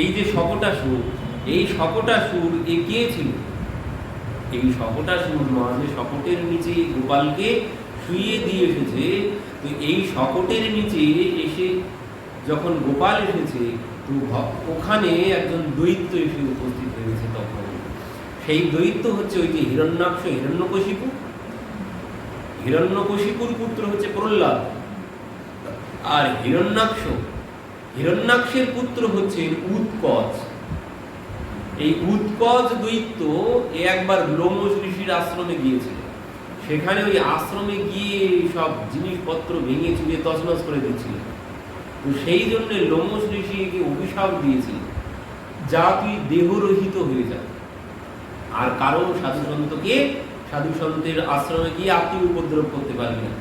এই যে শকটা সুর, এই শকটা সুর এ কে ছিল? এই শকটা সুর মা যে শকটের নিচে গোপালকে শুইয়ে দিয়ে এসেছে, তো এই শকটের নিচে এসে যখন গোপাল এসেছে, তো ওখানে একজন দৈত্য এসে উপস্থিত হয়েছে তখন। সেই দৈত্য হচ্ছে ওই যে হিরণ্যাক্ষ, হিরণ্যকশিপু। হিরণ্যকশিপুর পুত্র হচ্ছে প্রহ্লাদ। আর হিরণ্যাক্ষ হিরণ্যাক্ষের পুত্র হচ্ছেন উৎকচ। এই উৎকচ দৈত্য এ একবার লোমস ঋষির আশ্রমে গিয়েছিল। সেখানে ওই আশ্রমে গিয়ে সব জিনিসপত্র ভেঙে চুরিয়ে তছনছ করে দিচ্ছিল। তো সেই জন্য লোমস ঋষিকে অভিশাপ দিয়েছিল, যা তুই দেহরহিত হয়ে যা। আর কারও সাধু সন্তকে, সাধু সন্তের আশ্রমে গিয়ে আপনি উপদ্রব করতে পারবি না।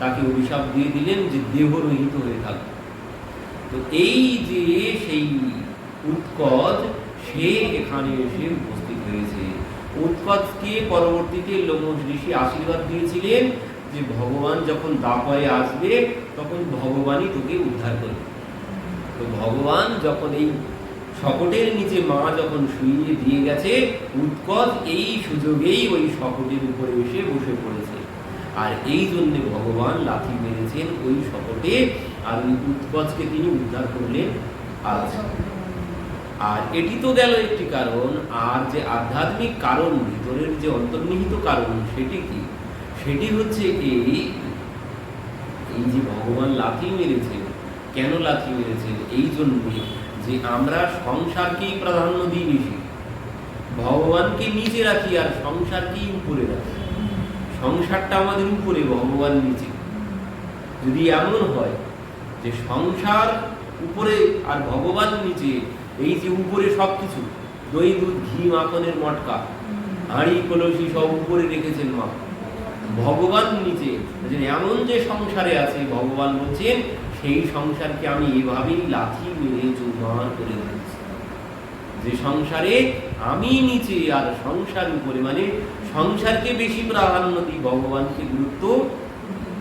তাকে অভিশাপ দিয়ে দিলেন যে দেহরহিত হয়ে থাকবে তো এই যে সেই উৎকট, সে এখানে এসে উপস্থিত হয়েছে। উৎকটকে পরবর্তীতে লোমস ঋষি আশীর্বাদ দিয়েছিলেন যে ভগবান যখন দাপয়ে আসবে, তখন ভগবানই তোকে উদ্ধার করবে। তো ভগবান যখন এই শকটের নিচে মা যখন শুইয়ে দিয়ে গেছে, উৎকট এই সুযোগেই ওই শকটের উপরে এসে বসে পড়েছে। আর এই জন্য ভগবান লাথি মেরেছেন ওই শকটে আর ওই উৎকচকে তিনি উদ্ধার করলেন আজ। আর এটি তো গেল একটি কারণ, আর যে আধ্যাত্মিক কারণ, ভিতরের যে অন্তর্নিহিত কারণ সেটি কি? সেটি হচ্ছে এই এই যে ভগবান লাথি মেরেছেন। কেন লাথি মেরেছেন? এই জন্যে যে আমরা সংসারকেই প্রাধান্য দিই বেশি ভগবানকে নিচে রাখি আর সংসারকেই উপরে রাখি। সংসারটা আমাদের উপরে ভগবান নিচে। যদি এমন হয় যে সংসার উপরে আর ভগবান নিচে, এই যে উপরে সব কিছু দই, দুধ, ঘি, মাখনের মটকা, হাঁড়ি, কলসি সব উপরে রেখেছেন মা। ভগবান নিচে এমন যে সংসারে আছে, ভগবান বলছেন, সেই সংসারকে আমি এভাবেই লাথি মেরে চুরমার করে দিয়েছি। যে সংসারে আমি নিচে আর সংসার উপরে মানে সংসারকে বেশি প্রাধান্য দিই, ভগবানকে গুরুত্ব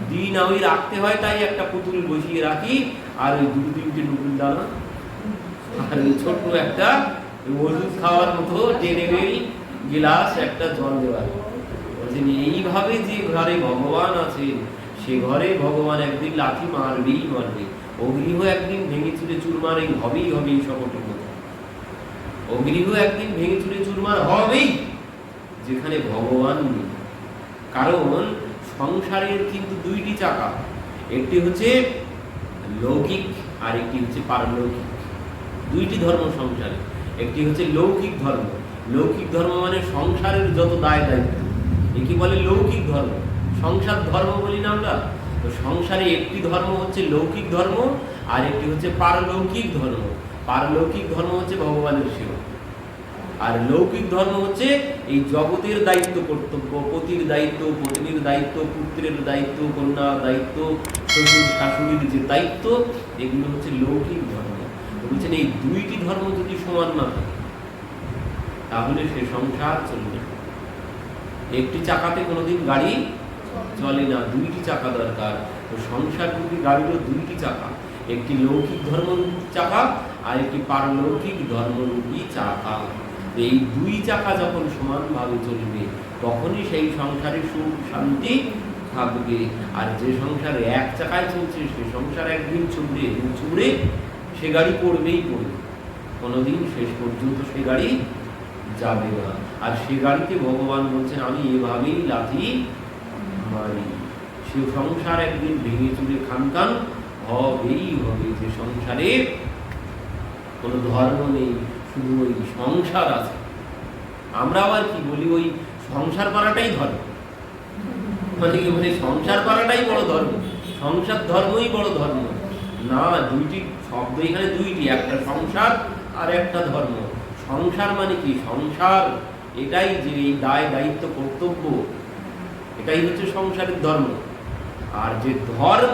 দিই না, ওই রাখতে হয় তাই একটা পুতুল বসিয়ে রাখি, আর ওই দুটো তিনটে নুপুল দানা আর ওই ছোট্ট একটা ওষুধ খাওয়ার মতো টেনেবেল গিলাস, একটা জল দেওয়ার বলছেন, এইভাবে যে ঘরে ভগবান আছেন, সে ঘরে ভগবান একদিন লাথি মারবেই মারবে। অগ্নিহ একদিন ভেঙে চুরে চুরমার এই হবেই হবে এই সকটের মতো অগ্নিহ একদিন ভেঙে চুরে চুরমার হবেই। যেখানে ভগবান কারণ সংসারের কিন্তু দুইটি চাকা। একটি হচ্ছে লৌকিক আর একটি হচ্ছে পারলৌকিক। দুইটি ধর্ম সংসারে। একটি হচ্ছে লৌকিক ধর্ম। লৌকিক ধর্ম মানে সংসারের যত দায় দায়িত্ব। একে বলে লৌকিক ধর্ম। সংসার ধর্ম বলি না আমরা। তো সংসারে একটি ধর্ম হচ্ছে লৌকিক ধর্ম আর একটি হচ্ছে পারলৌকিক ধর্ম। পারলৌকিক ধর্ম হচ্ছে ভগবানের সেবা। আর লৌকিক ধর্ম হচ্ছে এই জগতের দায়িত্ব কর্তব্য, পতির দায়িত্ব, পত্নীর দায়িত্ব, পুত্রের দায়িত্ব, কন্যার দায়িত্ব, শ্বশুর শাশুড়ির যে দায়িত্ব, এগুলো হচ্ছে লৌকিক ধর্ম। বলছেন এই দুইটি ধর্ম যদি সমান না থাকে, তাহলে সে সংসার চলবে। একটি চাকাতে কোনোদিন গাড়ি চলে না, দুইটি চাকা দরকার। তো সংসার রূপী গাড়িরও দুইটি চাকা, একটি লৌকিক ধর্মরূপী চাকা আর একটি পারলৌকিক ধর্মরূপী চাকা। এই দুই চাকা যখন সমানভাবে চলবে, তখনই সেই সংসারে সুখ শান্তি থাকবে। আর যে সংসারে এক চাকায় চলছে, সে সংসার একদিন চুবড়ে চুবড়ে সে গাড়ি পড়বেই পড়বে। কোনোদিন শেষ পর্যন্ত সে গাড়ি যাবে না। আর সে গাড়িতে ভগবান বলছেন, আমি এভাবেই লাথি মারি। সে সংসার একদিন ভেঙে চুরে খান খান হবেই হবে। যে সংসারে কোনো ধর্ম নেই শুধু ওই সংসার আছে। আমরা আবার কি বলি, ওই সংসার করাটাই ধর্ম। মানে সংসার করাটাই বড় ধর্ম। সংসার ধর্মই বড় ধর্ম। না, দুইটি শব্দ এখানে দুইটি, একটা সংসার আর একটা ধর্ম। সংসার মানে কি? সংসার, এটাই যে এই দায়, দায়িত্ব, কর্তব্য, এটাই হচ্ছে সংসারের ধর্ম। আর যে ধর্ম,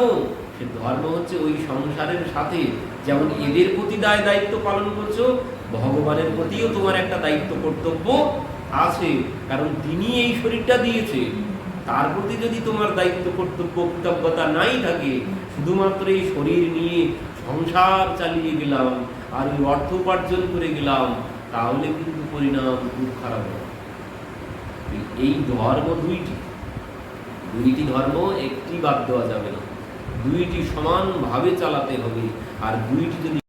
সে ধর্ম হচ্ছে ওই সংসারের সাথে। যেমন এদের প্রতি দায়, দায়িত্ব পালন করছ ভগবানের প্রতিও তোমার একটা দায়িত্ব কর্তব্য আছে, কারণ তিনি এই শরীরটা দিয়েছে। তার প্রতি যদি তোমার দায়িত্ব, কর্তব্য, কৃতজ্ঞতা নাই থাকে, শুধুমাত্র এই শরীর নিয়ে সংসার চালিয়ে গেলাম, আর ওই অর্থ উপার্জন করে গেলাম, তাহলে কিন্তু পরিণাম খুব খারাপ হবে। এই ধর্ম দুইটি। দুইটি ধর্ম একটি বাদ দেওয়া যাবে না। দুইটি সমানভাবে চালাতে হবে, আর দুইটি যদি